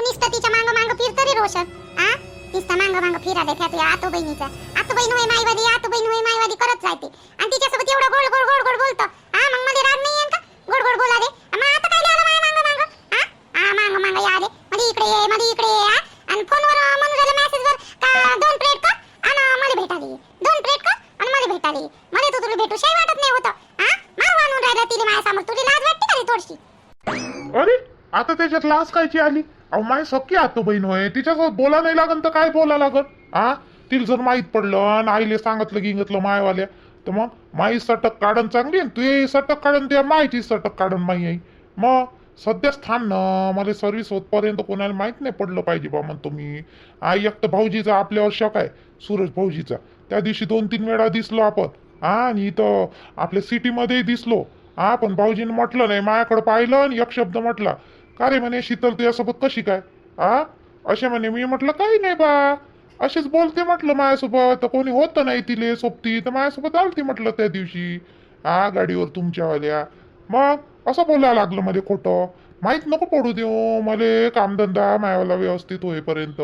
तू नुसतं तिच्या मांग मांग फिरतो रे रोशन. आ? नुसतं मांग मांग फिरायला त्या तुझ्या आतो बहिणीचा आतो बहीण होय माईवादी आतो बहीण होय माईवादी करत राहते आणि तिच्यासोबत एवढं गोड गोड गोड गोड बोलतो. हा मग मध्ये राग नाही का? गोड गोड बोला रे मग आता काय झालं माय मांग मांग? हा हा मांग मांग या रे मध्ये इकडे ये मध्ये इकडे ये आणि फोनवर म्हणून राहिलं मेसेजवर का दोन प्लेट का? आणि मला भेटायला ये दोन प्लेट का? आणि मला भेटायला ये मला तू तुला भेटू शाही वाटत नाही होतं. हा मार आणून राहिलं तिला माझ्यासमोर तुला लाज वाटते का रे थोडीशी? अरे आता त्याच्यात लाज कायची आली? अहो माय सक्की आतो बहीण होय तिच्यासोबत बोला नाही लागन तर काय बोला लागन? हा तिला जर माहीत पडलं आणि आईले सांगितलं गिंगतलं मायवाल्या तर मग माई सटक काढन चांगली आणि तू सटक काढन त्या मायची सटक काढण माई आई. मग सध्या स्थान ना मला सर्व्हिस होतपर्यंत कोणाला माहीत नाही पडलं पाहिजे बा म्हणतो मी. आई एक तर भाऊजीचा आपल्यावर शक आहे सूरज भाऊजीचा. त्या दिवशी दोन तीन वेळा दिसलो आपण. हा आणि इथं आपल्या सिटीमध्येही दिसलो. हा पण भाऊजीने म्हटलं नाही माझ्याकडे पाहिलं आणि एक शब्द म्हटला का रे म्हणे शीतल तुझ्यासोबत कशी काय? हा असे म्हणे मी म्हटलं काही नाही बा. असेच बोलते म्हटलं माझ्यासोबत. तर कोणी होतं नाही तिले सोबती. तर माझ्यासोबत आलती म्हटलं त्या दिवशी. हा गाडीवर तुमच्यावाल्या. मग असं बोलायला लागलं मध्ये खोटं. माहीत नको पडू देऊ. मले कामधंदा मायावाला व्यवस्थित होईपर्यंत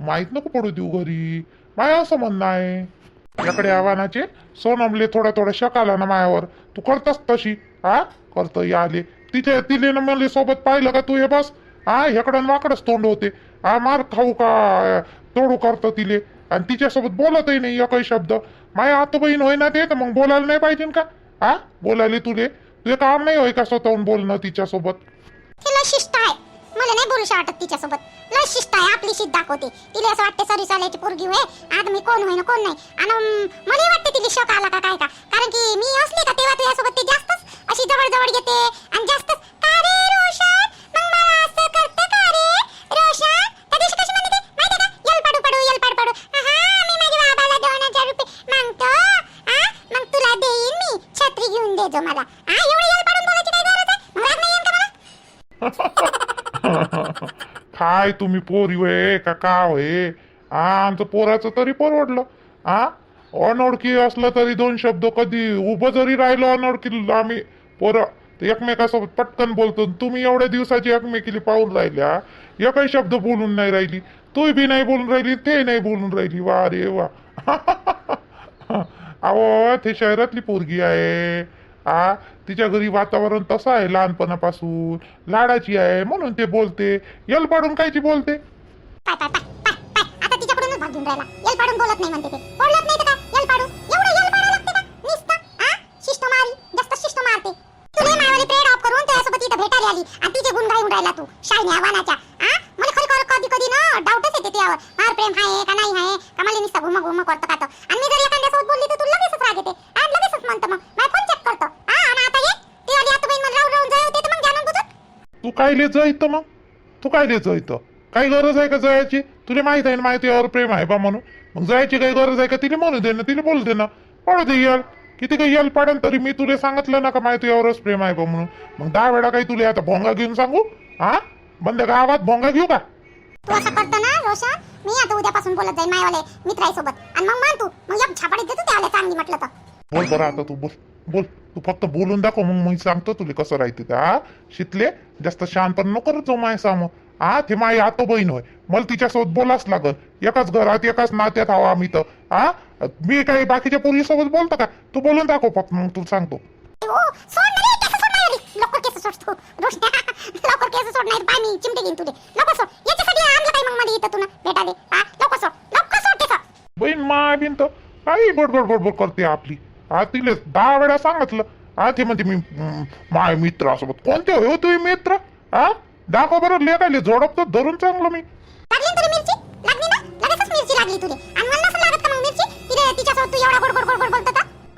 माहीत नको पडू देऊ घरी. माया असं म्हणणं आहे. याकडे आव्हानाचे सोनमले थोडा थोडा शक आला ना मायावर. तू करतस तशी. हा करत या आले. तिचे तिने ना मला सोबत पाहिलं का तू हे बस? हा ह्याकडं वाकडच तोंड होते. हा मार खाऊ का? तोडू करतो तिले. आणि तिच्यासोबत बोलतही नाही एकही शब्द. माया आता बहीण होईना ते तर मग बोलायला नाही पाहिजे का? हा बोलायले तुले? तुझे काम नाही होय का स्वतःहून बोलणं तिच्यासोबत? ती लय शिस्त आहे. मला नाही बोलूशी वाटत तिच्यासोबत. लय शिस्त आहे आपली शिस्त दाखवते. तिला असं वाटते सर्विस वाल्याची पोरगी होय. आज मी कोण होईन कोण नाही? आणि अं, मला वाटते तिला शक आला का काय का? कारण की मी असले का तेव्हा तुझ्यासोबत ते जास्तच अशी जवळ जवळ येते तुम्ही पोरी होय का का होय हा आमचं पोराचं तरी परवडलं. हा अनोळखी असलं तरी दोन शब्द कधी उभं जरी राहिलो अनोळखी आम्ही पोरं एकमेकासोबत पटकन बोलतो तुम्ही एवढ्या दिवसाची एकमेकीला पाहून राहिल्या एकही शब्द बोलून नाही राहिली. तू बी नाही बोलून राहिली ते नाही बोलून राहिली. वा रे वा. अहो ते शहरातली पोरगी आहे. आ तिच्या घरी वातावरण तसं आहे लहानपणापासून. लाडाची आहे म्हणून ते बोलते. यल पाडून कायची बोलते? पाय पाय पाय पाय पाय. आता तिच्याकडूनच भाग घेऊन राहिला. यल पाडून बोलत नाही म्हणते ते. बोलत नाही तर तू काय ले जयत मग? तू काय ले जयत काही गरज आहे का जयाची? तुला माहीत आहे ना माहितीवर प्रेम आहे बा म्हणून. मग जायची काही गरज आहे का? तिला म्हणू दे ना तिला बोलू दे ना. पडू दे यल. किती काही यल पाडन तरी मी तुला सांगितलं ना का माहितीवरच प्रेम आहे बा म्हणून. मग दहा वेळा काही तुला आता भोंगा घेऊन सांगू? हा? बंद गावात भोंगा घेऊ का? तू असं करतो ना रोशन. मी आता उद्यापासून बोलत जाईल मायवाले मित्रासोबत आणि मग मान तू. मग एक छापाडीत देतो त्याला चांगली म्हटलं तर. बोल बरं आता तू बोल. बोल. तू फक्त बोलून दाखव मग मी सांगतो तुला कसं राहते ते हा? शितले जास्त शहाणपण नको करत जाऊ माय साम. हा ते माय आतो बहीण होय. मला तिच्यासोबत बोलाच लागल. एकाच घरात एकाच नात्यात हवा आम्ही तर हा? मी काही बाकीच्या पोरीसोबत बोलतो का? तू बोलून दाखव फक्त मग तू सांगतो. लवकर केस सोड नाही पाणी चिमटे घेईन तुझे लवकर सोड. याच्यासाठी आणलं काय मग मध्ये इथं हा लवकर सोड. लवकर सोड केस. बहीण माय बिन तर. काही बडबड बडबड करते आपली. हा तिले दहा वेळा सांगितलं. हा ते म्हणते मी माय मित्रासोबत कोणते हो तुम्ही मित्र? हा दाखव बरं लेखायले जोडपतो धरून चांगलं मी. तर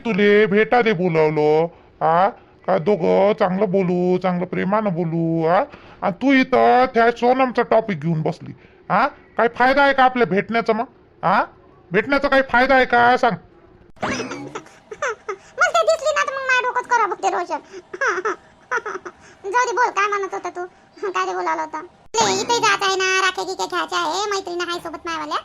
तुले भेटा दे बोलावलो. हा का दोघं चांगलं बोलू चांगलं प्रेमानं बोलू हा आणि तू इथं त्या सोनमचा टॉपिक घेऊन बसली. हा काय फायदा आहे का आपल्या भेटण्याचा मग? हा भेटण्याचा काही फायदा आहे का? सांग मला ते दिसली ना तर मग माझ्या ते रोशन. जाऊ दे बोल काय म्हणत होता तू? काय रे बोलावला होता? इथे जात आहे ना राखे गिके घ्यायचे आहे मैत्रीण आहे सोबत मायवाल्या.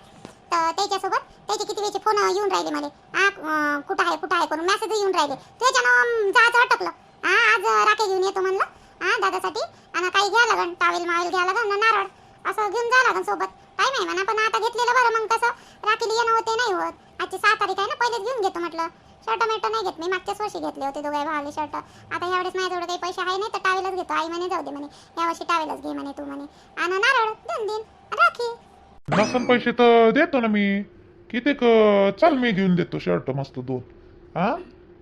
तर त्याच्यासोबत त्याचे किती वेळचे फोन येऊन राहिले मला. हा कुठं आहे कुठं आहे करून मेसेज येऊन राहिले. त्याच्यानं जायचं अटकलं. हा आज राखे घेऊन येतो म्हणलं. हा दादासाठी. आणि काही घ्या लागण टावेल मावेल घ्या लागण ना नारळ. असं घेऊन जा लागण सोबत. काय नाही म्हणा पण आता घेतलेलं बरं मग कसं? राखीला येणं होते नाही होत. आजची सहा तारीख आहे ना पहिलेच घेऊन घेतो म्हटलं. शर्ट मेट नाही घेत. मी मागच्याच वर्षी घेतले होते दोघे भावाले शर्ट आता यावेळेस माझ्याजवळ काही पैसे आहे नाही तर टावेलच घेतो. आई म्हणे जाऊ दे म्हणे. यावर्षी टावेलच घे म्हणे तू म्हणे. आणि नारळ दोन दिन. राखी. नसन पैसे तर देतो ना मी. किती क चल मी घेऊन देतो शर्ट मस्त दोन. हा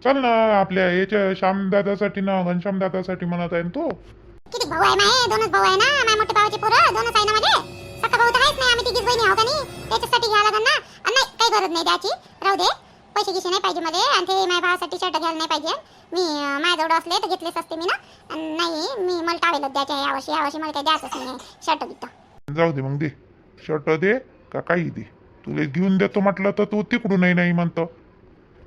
चल ना आपल्या याच्या श्यामदादासाठी ना घनश्याम दादासाठी म्हणत आहे ना तू. किती भाऊ आहे माय? दोनच भाऊ आहे ना? माझ्या मोठ्या भावाचे पोरं? दोनच आहे ना माझे? सख्खा भाऊ तर आहेच नाही. आम्ही तिघीच बहिणी आहो का नाही? त्याच्यासाठी घ्यावं लागेल ना? नाही काही गरज नाही द्यायची राहू दे. पैसे गिसे नाही पाहिजे मला आणि ते माझ्या भावासाठी शर्ट घ्यायला नाही पाहिजे. मी माझ्याजवळ असले तर घेतलेच असते मी ना. नाही मी मला टावेलच द्यायचे आहे यावर्षी यावर्षी मला काही द्यायचंच नाही शर्ट घेतो जाऊ दे मग दे. शर्ट दे का काही दे. तुला घेऊन देतो म्हटलं तर तू तिकडूनही नाही म्हणतो.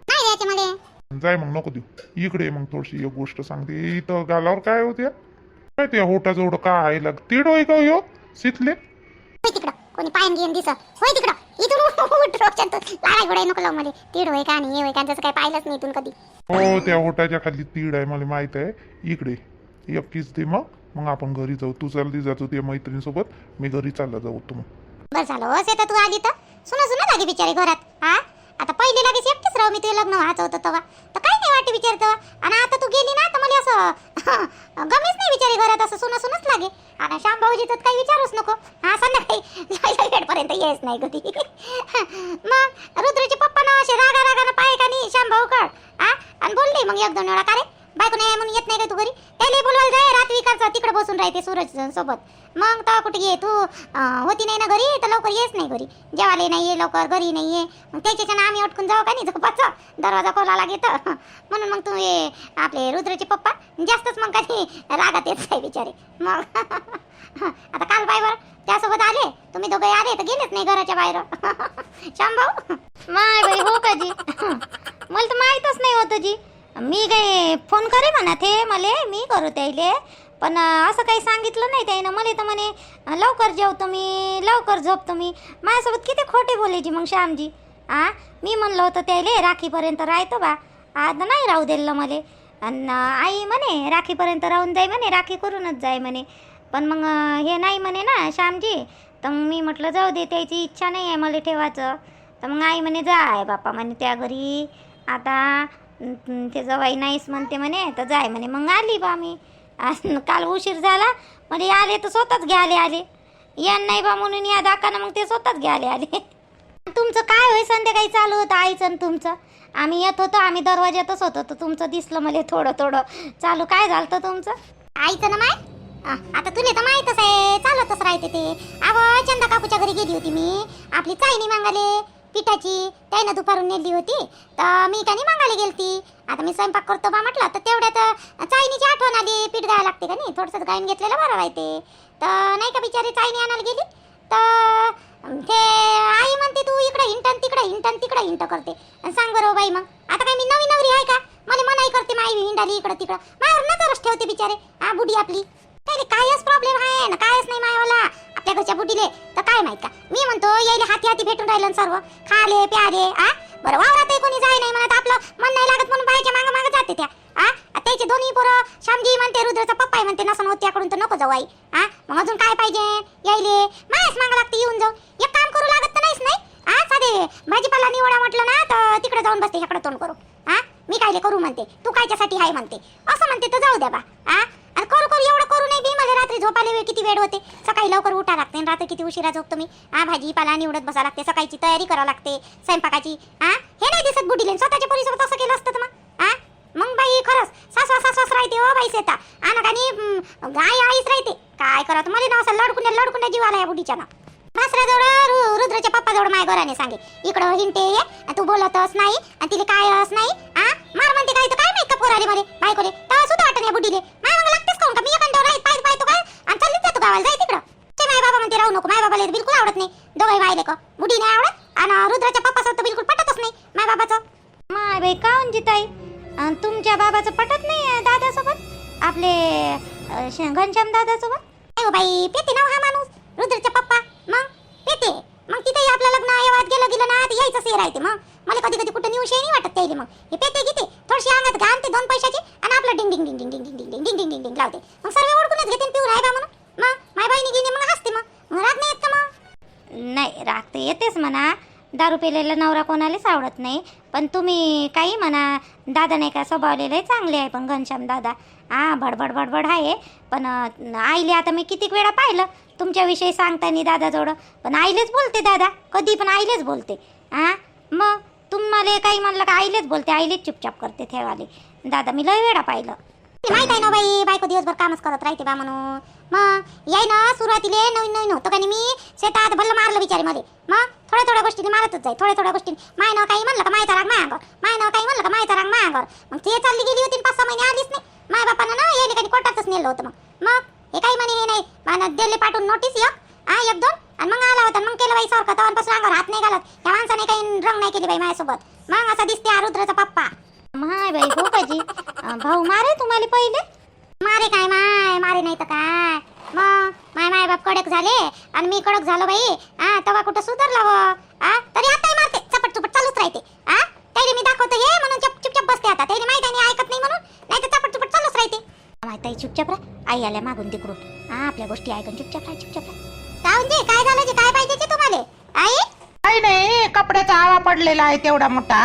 नाही द्यायचे मला. जाय मग नको देऊ. इकडे ये मग थोडीशी एक गोष्ट सांगते. इथं गालावर काय होत्या? काय त्या होटाजवळ काय आहे लाग तिड होय का सितले होय तिकडं कोणी पायन घेऊन दिस. होय तिकडं. इथून उठ रोजच्या लाळा गोडा नको लावू मला तीड होय का आणि हे होय का जसं काही पाहिलंच नाही इथून कधी. हो त्या होटाच्या खाली तीड आहे मला माहीत आहे. इकडे. एक किस दे मग. मग आपण घरी जाऊ. तू चालली जातो त्या मैत्रिणीसोबत. मी घरी चालला जाऊ तू मग. बरं झालं. हो तर तू आली तर? सुना सुना लागे बिचारे घरात. हा आता पहिले लागेच एकटीच राहू मी तुझे लग्न व्हायचं होतं तेव्हा तर काही नाही वाटे विचार आणि आता तू गेली ना तर मला असं गमीच नाही विचारे घरात असं सुना सुनच लागे. आणि श्याम भाऊजी तर काही विचारूच नको. हा संध्याकाळी भेटपर्यंत येच नाही कधी. मग रुद्रचे पप्पा ना असे रागा रागानं पाय का नाही श्याम भाऊ कळ हा आणि बोलले मग एक दोन वेळा का रे? बायको नाही म्हणून येत नाही का तू घरी? त्याला बोलवायला जाय रात्री विकारचा तिकडे बसून राहते सूरज सोबत. मग तेव्हा कुठे ये तू? होती नाही ना घरी? तर लवकर येच नाही घरी. जेवायला नाही ये लवकर घरी नाही ये. मग त्याच्याच्यानं आम्ही अटकून जाऊ का नाही? झोपाचं दरवाजा खोला लागेत म्हणून मग तू ये आपले रुद्रचे पप्पा. जास्तच मग काही रागात येत आहे बिचारे. मग आता काल बाय बरं त्यासोबत आले. तुम्ही दोघे आले तर गेलेच नाही घराच्या बाहेर. श्याम भाऊ माय बाई हो का जी? मला तर माहीतच नाही होतं जी. मी काही फोन करे म्हणा ते मले मी करू त्याले पण असं काही सांगितलं नाही त्याईनं. मला तर म्हणे लवकर जेव तुम्ही लवकर झोपतो मी माझ्यासोबत किती खोटे बोलायची मग श्यामजी. आ? मी म्हणलं होतं त्याले राखीपर्यंत राहतो बा. आता नाही राहू दिलं मले. आणि आई म्हणे राखीपर्यंत राहून जाई म्हणे राखी करूनच जाय म्हणे. पण मग हे नाही म्हणे ना श्यामजी तर मग मी म्हटलं जाऊ दे त्याची इच्छा नाही आहे मला ठेवायचं. तर मग आई म्हणे जाय बापा म्हणे त्या घरी. आता ते जवाई नाहीच म्हणते म्हणे तर जाय म्हणे. मग आली बा मी. काल उशीर झाला म्हणजे आले तर स्वतःच घ्यायला आले. या नाही बा म्हणून या दाकानं मग ते स्वतःच घ्यायला आले. तुमचं काय होय संध्याकाळी चालू होतं आईचं आणि तुमचं? आम्ही येत होतो आम्ही दरवाज्यातच होतो तर तुमचं दिसलं मला थोडं थोडं. चालू काय झालं तुमचं? आईचं ना माय? आता तुले तर माहीतच आहे चालतच राहते ते. अगं चंदा काकूच्या घरी गेली होती मी. आपली चायनी मागाले. पिठाची त्यानं दुपारून नेली होती. तर मी काही मागायला गेलती. आता मी स्वयंपाक करतो बा म्हटलं तर तेवढ्यात चायनीची आठवण आली. पीठ द्यायला लागते का नाही? थोडंसं गायन घेतलेलं बरं राहते. तर नाही का बिचारी चायनी आणायला गेली? तर ते आई म्हणते तू इकडे हिंटन तिकडे हिंटन तिकडे हिंट करते. आणि सांग बरं हो बाई मग. आता काय मी नवी नवरी आहे का? मला मनाई करते माई हिंडाली इकडं तिकडं. माझ्यावर नजरच ठेवते बिचारे. हा बुडी आपली. काय कायच प्रॉब्लेम आहे ना कायच नाही मायावाला. आपल्या घरच्या बुटीले तर काय माहीत का? मी म्हणतो यायले हाती हाती भेटून राहिलं सर्व. खाले प्याले आ? बरं वावरात कोणी जाय नाही म्हणत आपलं. मन नाही लागत म्हणून बाहेरच्या मागं मागं जाते त्या आ? त्याचे दोन्ही पोरं श्यामजी म्हणते रुद्रचा पप्पा म्हणते नसन होत त्याकडून तर नको जाऊ आई आ? मग अजून काय पाहिजे? यायले मायच मागं लागते येऊन जाऊ. एक काम करू लागत तर नाहीच नाही? आ साधे भाजीपाला निवडा म्हटलं ना तर तिकडे जाऊन बसते ह्याकडे तोंड करू. हा मी कायले करू म्हणते तू कायच्यासाठी आहे म्हणते. असं म्हणते तर जाऊ द्या बा आ? आणि करू करू एवढं करू नाही बी मला रात्री झोपायला वेळ किती वेळ होते. सकाळी लवकर उठा लागते आणि रात्री किती उशिरा झोपतो मी. हा भाजीपाला निवडत बसा लागते. सकाळची तयारी करावं लागते. स्वयंपाकाची हा हे नाही दिसत बुटीले स्वतःच्या पोरीसोबत असं केलं असतं मग? हा मग बाई खरंच. सासवा सासवास राहते ओ बाई सेता आणि आणि गाय आईच राहते. काय करत मला ना असं लडकुंड्या लडकुंड्या जीव आला या बुटीच्या ना भासऱ्याजवळ रु- रुद्रच्या पप्पाजवळ माय घराने सांगे. इकडं हिंटे ये तू बोलतच नाही आणि तिला काय अस नाही आ? मार म्हणते काय तर काय माहीत का पोराले मला? बायकोले. तेव्हा सुद्धा वाटत नाही बुटीले माय काऊन का मी एखाद्यावर राहीत पाहिजे पाहिजे काय आणि चाललीच जातो गावाला जाय तिकडं. ते माय बाबा म्हणते राहू नको माय बाबाला बिलकुल आवडत नाही. दोघे वायले का? बुडी नाही आवडत आणि रुद्राच्या पप्पा तर बिलकुल पटतच नाही माय बाबाचं. माय बाई काऊन जिताई? अन् तुमच्या बाबाचं पटत नाही दादासोबत? आपले घनश्याम दादासोबत? नाही हो बाई पेते ना हो हा माणूस. रुद्रचा पप्पा. मग? पेते मग तिथेही आपलं लग्न येवात गेलं गेलं ना तर यायचं सेर आहे ते मग. मला कधी कधी कुठं नेऊशे नाही वाटत त्याला मग. हे पेते घेते थोडीशी अंगात घालते दोन पैशाची आणि आपलं डिंग डिंग डिंग डिंग डिंग डिंग डिंग डिंग डिंग डिंग डिंग लावते. मग सर्व ओळखूनच घेते पिऊ राहायला म्हणून. मग माय बाईने गेली मग हसते मग राग नाही येत का मग? नाही राग तर येतेच म्हणा. दारू पिलेला नवरा कोणालाच आवडत नाही. पण तुम्ही काही म्हणा दादा नाही का स्वभावलेले चांगले आहे पण घनश्याम दादा. हा भडबड भडबड आहे. पण आईले आता मी कितीक वेळा पाहिलं तुमच्याविषयी सांगतानी दादाजवळ. पण आईलेच बोलते दादा कधी पण आईलेच बोलते. हां मग तुम्हाला काही म्हणलं का आईलेच बोलते आईलेच चुपचाप करते ठेवाले दादा मी लय वेळा पाहिलं. माहीत आहे ना बाई बायको दिवसभर कामच करत राहते बा म्हणून. मग याय ना सुरुवातीला नवीन नवीन होतं का नाही मी? शेतात भल्ल मारलं बिचारी मध्ये मग थोड्या थोड्या गोष्टीने मारतच जाई थोड्या थोड्या गोष्टी माय नाव काही म्हणलं का मायचा राग माय माय नाव काही म्हणलं का मायचा राग माय मग ते चालली गेली होती पाच सहा महिने आलीच नाही. माय बापानं ना यायला काही कोर्टातच नेलं होतं मग. मग हे काही म्हणे हे नाही. मला दिले पाठवून नोटीस एक हा एक दोन आणि मग आला होता. मग केलं बाई सारखं. तवांपासून अंगावर हात नाही घालत. त्या माणसाने काही रंग नाही केली बाई माझ्यासोबत मग असा दिसते हा रुद्राचा पप्पा. माय बाई हो काजी भाऊ मारे तुम्हाला पहिले? मारे काय माय? मारे नाही तर काय. मग कडक झाले आणि मी कडक झालो बाई. हा तेव्हा कुठं सुधारला व? हा तरी आताही मारते. चपट चपट चालूच राहते. हा त्याला मी दाखवतो हे म्हणून चप चुपचाप बसते आता. त्याला माहीत नाही ऐकत नाही म्हणून. नाही तर चपट चपट चालूच राहते. माहीत चुपचाप राहा. आई आल्या मागून तिकडून. हा आपल्या गोष्टी ऐकून चुपचाप राहा चुपचाप राहा. काय काय झालं जे काय पाहिजे ते तुम्हाला? आई? काही नाही कपड्याचा आवा पडलेला आहे तेवढा मोठा.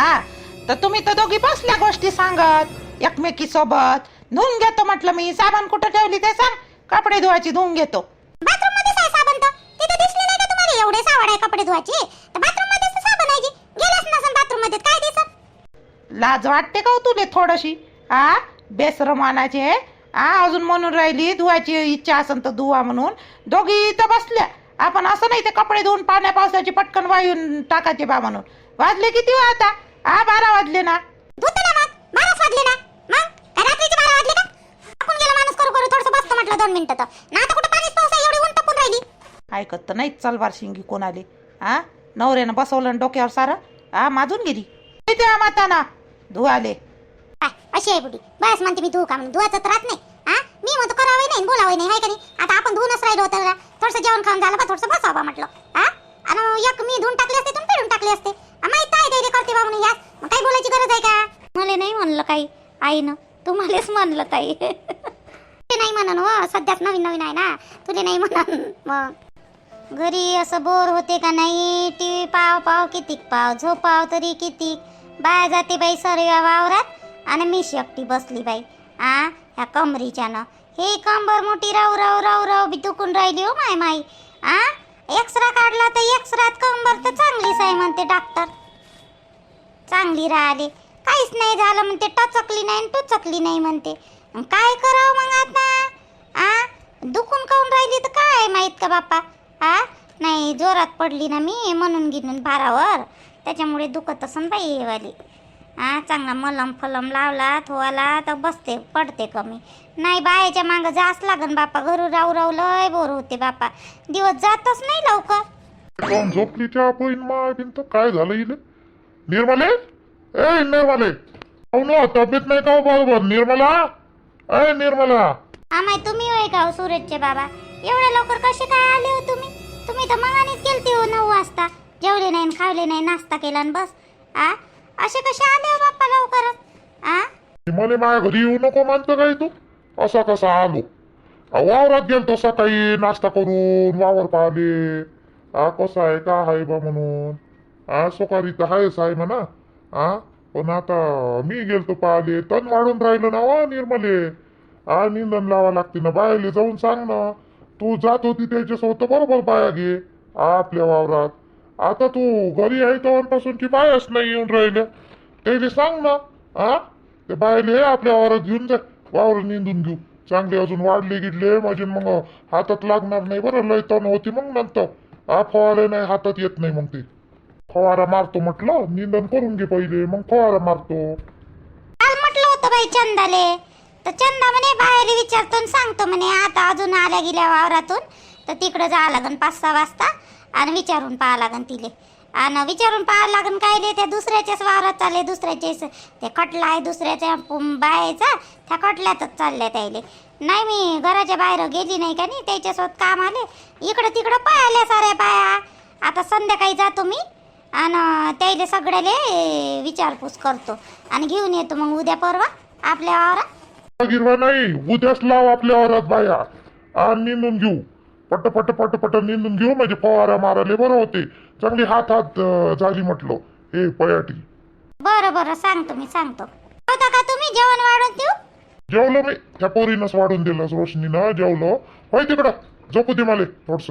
तर तुम्ही तर दोघी बसल्या गोष्टी सांगत एकमेकी सोबत धुवून घेतो म्हटलं मी. साबण कुठं ठेवली ते सांग. कपडे धुवायची धुवून घेतो. एवढे सावड आहे कपडे धुवायचे. तर बाथरूममध्ये साबण आहे जी गेलाच नसन बाथरूममध्ये काय दिसत लाज वाटते का हो तुले थोडीशी? आ? बेसरम आणायचे आ अजून म्हणून राहिली धुवायची इच्छा असेल तर धुवा म्हणून. दोघी इथं बसल्या. आपण असं नाही ते कपडे धुवून पाण्या पावसाची पटकन वायून टाकायचे बा म्हणून. वाजले किती वा आता? आ बारा वाजले ना. वाजले ना. मग? काय रात्रीचे बारा वाजले का? आपण गेला माणूस करू करू थोडस बसतो म्हटलं दोन मिनिटं तर ना आता कुठं पाणीच पाऊस आहे एवढी ऊन टपून राहिली ऐकत तर नाहीच चलवार शिंगी कोणाले. आ? नवऱ्यानं बसवलं आणि डोक्यावर सारं आ? माजून गेली. त्या माताना. धुवाले. अशी आहे बुडी. बस म्हणते मी धुऊ का म्हणून. धुवायचं तर राहत नाही. हा मी म्हणतो करावं नाही बोलावं नाही हाय का नाही? आता आपण धुवूनच राहिलो होतं थोडंसं जेवण खाऊन झालं का थोडंसं बसावं म्हटलं. हा आणि एक मी धुवून टाकले असते तुम्ही पिळून टाकले असते. माहीत आहे ते करते बा म्हणून यास मग काही बोलायची गरज आहे का? मला नाही म्हणलं काही. आईनं. तुम्हालाच म्हणलं ताई. ते नाही म्हणून हो. सध्याच नवीन नवीन आहे ना. तुले नाही म्हणून. मग? घरी असं बोर होते का नाही? टी व्ही पाव पाव कितीक पाव झोपाव तरी कितीक? बाया जाते बाई सर्व वावरात. आणि मी शेपटी बसली बाई. आ ह्या कमरीच्यानं. हे कंबर मोठी राव राव राव राव बी दुखून राहिली हो माय माई. आ एक्सरा काढला तर एक्सरात कंबर तर चांगलीच आहे म्हणते डॉक्टर. चांगली राहिली. काहीच नाही झालं म्हणते टचकली नाही आणि नाही म्हणते. काय करावं मग आता? आ दुखून काऊन राहिली तर काय माहीत का बाप्पा? आ? नाही जोरात पडली ना मी म्हणून गिनून भारावर. त्याच्यामुळे दुखत असन बाई हे वाली. हा चांगला मलम फलम लावला थोवाला तर बसते पडते कमी. नाही बायाच्या मागं जास्त लागन बापा घरू राहू राहू लय बोर होते बापा. दिवस जातच नाही लवकर. कोण झोपली चहा बहीण माय बिनत काय झालं इले निर्मले? ए निर्मले. अहो ना तब्येत नाही का हो बरोबर? निर्मला? ए निर्मला. आम्ही तुम्ही होय का हो सूरजचे बाबा? एवढ्या लवकर कसे काय आले हो तुम्ही? तुम्ही तर मगानेच गेलते हो नऊ वाजता. जेवले नाही न खावले नाही नाश्ता केला न बस. आ? असे कसे आले हो बाप्पा लवकरच? आ? मला माझ्या घरी येऊ नको मानतो काय तू? असा कसा आलो? वावरात गेल तसा काही नाश्ता करून वावर पाहिले. हा कसा आहे का आहे बा म्हणून? हा सकाळी तर आहेच आहे म्हणा. हा पण आता मी गेलतो पाहिले तन वाढून राहिलं ना वा निर्मले. हा निंदन लावा लागते ना बायाले जाऊन सांग ना. तू जात होती त्याच्यासोबत बरोबर बाया घे आपल्या वावरात. आता तू घरी आहे तेव्हापासूनची बायाच नाही येऊन राहिल्या? त्याने सांग ना हा? ते बायले आपल्या वावरात घेऊन जा वावर निंदून घेऊ. चांगले अजून वाढले गिडले माझे मग हातात लागणार नाही बरं लय तण होती मग नंतर. हा फवारे नाही हातात येत नाही मग ते. फवारा मारतो म्हटलं निंदन करून घे पहिले मग फवारा मारतो. काल म्हटलं होतं बाई चंदाले. तर चंदा म्हणे बाहेर विचारतो आणि सांगतो म्हणे आता अजून आल्या गेल्या वावरातून तर तिकडं जावं लागन पाच सहा वाजता आणि विचारून पाहावं लागन तिले. आणि विचारून पाहावं लागन काय रे त्या दुसऱ्याच्याच वावरात चालले दुसऱ्याचेच ते खटला आहे दुसऱ्याच्या पुम- बायाचा त्या खटल्यातच चालल्या त्याले नाही मी घराच्या बाहेर गेली नाही का नाही त्याच्यासोबत काम आले इकडं तिकडं पाहिल्या साऱ्या बाया. आता संध्याकाळी जातो मी आणि त्याले सगळ्याले विचारपूस करतो. आणि घेऊन येतो मग उद्या परवा आपल्या वावरात. गिरवा नाही उद्याच लाव आपल्या वावरात बाया. आणि निंदून घेऊ. पट पट पट पट निंदून घेऊ म्हणजे फवारा मारायला बरं होते. चांगली हात हात झाली म्हटलं. हे पयाटी. बरं बरं सांगतो मी सांगतो. होता का तुम्ही जेवण वाढून देऊ? जेवलो मी. त्या पोरीनंच वाढून दिलं रोशनीनं जेवलो. होय तिकडं. झोपू दे मला थोडस.